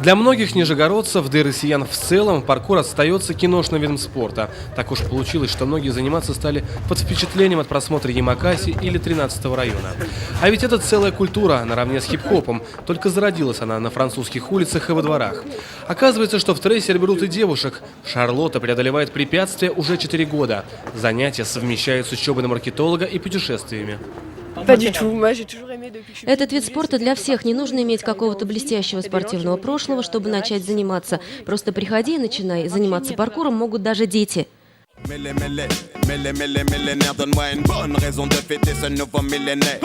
Для многих нижегородцев, да и россиян в целом, паркур остается киношным видом спорта. Так уж получилось, что многие заниматься стали под впечатлением от просмотра Ямакаси или 13 района. А ведь это целая культура, наравне с хип-хопом, только зародилась она на французских улицах и во дворах. Оказывается, что в трейсер берут и девушек. Шарлотта преодолевает препятствия уже 4 года. Занятия совмещают с учебой на маркетолога и путешествиями. Этот вид спорта для всех. Не нужно иметь какого-то блестящего спортивного прошлого, чтобы начать заниматься. Просто приходи и начинай. Заниматься паркуром могут даже дети. Mêlé, mêlé, mêlé, mêlé, millénaire, donne-moi une bonne raison de fêter ce nouveau millénaire.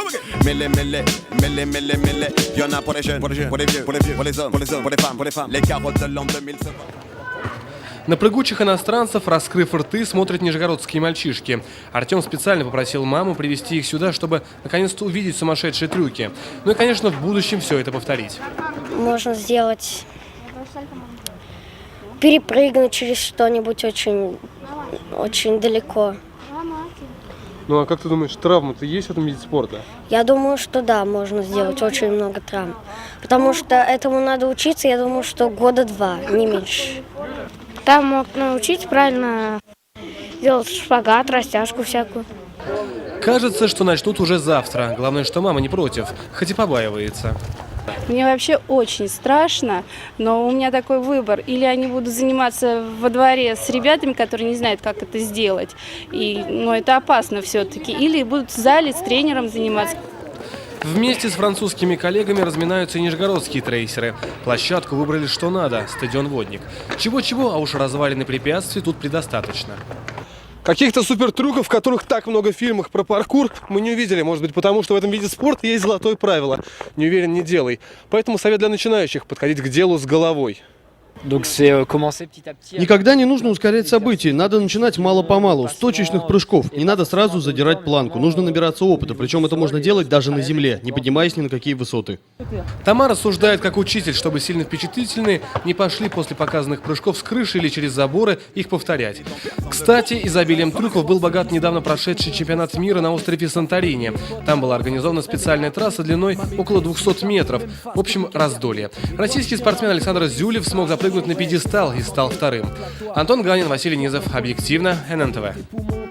Mêlé, mêlé, mêlé, mêlé, mêlé, y'en a pour les jeunes, pour les vieux, pour les vieux, pour les hommes, pour les hommes, pour les femmes, pour les femmes. Les carottes de l'an 2000 se vendent. На прыгучих иностранцев, раскрыв рты, смотрят нижегородские мальчишки. Артем специально попросил маму привести их сюда, чтобы наконец-то увидеть сумасшедшие трюки. Ну и, конечно, в будущем все это повторить. можно сделать перепрыгнуть через что-нибудь очень, очень далеко. Ну а как ты думаешь, травмы-то есть в этом виде спорта? Я думаю, что да, можно сделать очень много травм. Потому что этому надо учиться, я думаю, что года два, не меньше. Там мог научить правильно делать шпагат, растяжку всякую. Кажется, что начнут уже завтра. Главное, что мама не против, хоть и побаивается. Мне вообще очень страшно, но у меня такой выбор. Или они будут заниматься во дворе с ребятами, которые не знают, как это сделать, и, но это опасно все-таки. Или будут в зале с тренером заниматься. Вместе с французскими коллегами разминаются и нижегородские трейсеры. Площадку выбрали что надо – стадион «Водник». Чего-чего, а уж развалины препятствий тут предостаточно. Каких-то супертрюков, которых так много в фильмах про паркур, мы не увидели. Может быть, потому что в этом виде спорта есть золотое правило. Не уверен, не делай. Поэтому совет для начинающих – подходить к делу с головой. Никогда не нужно ускорять события, надо начинать мало-помалу, с точечных прыжков. Не надо сразу задирать планку, нужно набираться опыта, причем это можно делать даже на земле, не поднимаясь ни на какие высоты. Тамара рассуждает как учитель, чтобы сильно впечатлительные не пошли после показанных прыжков с крыши или через заборы их повторять. Кстати, изобилием трюков был богат недавно прошедший чемпионат мира на острове Санторини. Там была организована специальная трасса длиной около 200 метров. В общем, раздолье. Российский спортсмен Александр Зюлев смог запрыгнуть на пьедестал и стал вторым. Антон Ганин, Василий Низов. Объективно. ННТВ.